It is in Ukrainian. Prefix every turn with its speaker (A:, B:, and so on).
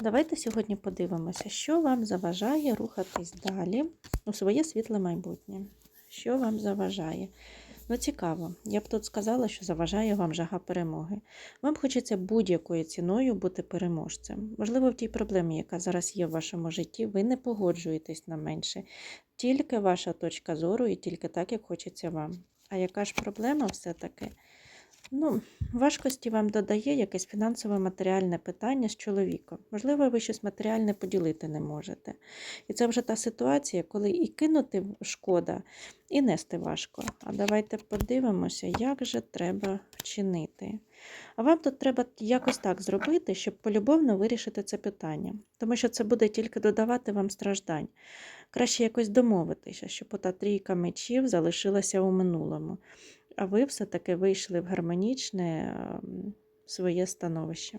A: Давайте сьогодні подивимося, що вам заважає рухатись далі у своє світле майбутнє. Що вам заважає? Ну, цікаво. Я б тут сказала, що заважає вам жага перемоги. Вам хочеться будь-якою ціною бути переможцем. Можливо, в тій проблемі, яка зараз є в вашому житті, ви не погоджуєтесь на менше. Тільки ваша точка зору і тільки так, як хочеться вам. А яка ж проблема все-таки? Ну, важкості вам додає якесь фінансове матеріальне питання з чоловіком. Можливо, ви щось матеріальне поділити не можете. І це вже та ситуація, коли і кинути шкода, і нести важко. А давайте подивимося, як же треба вчинити. А вам тут треба якось так зробити, щоб полюбовно вирішити це питання, тому що це буде тільки додавати вам страждань. Краще якось домовитися, щоб ота трійка мечів залишилася у минулому а ви все-таки вийшли в гармонічне ем, своє становище.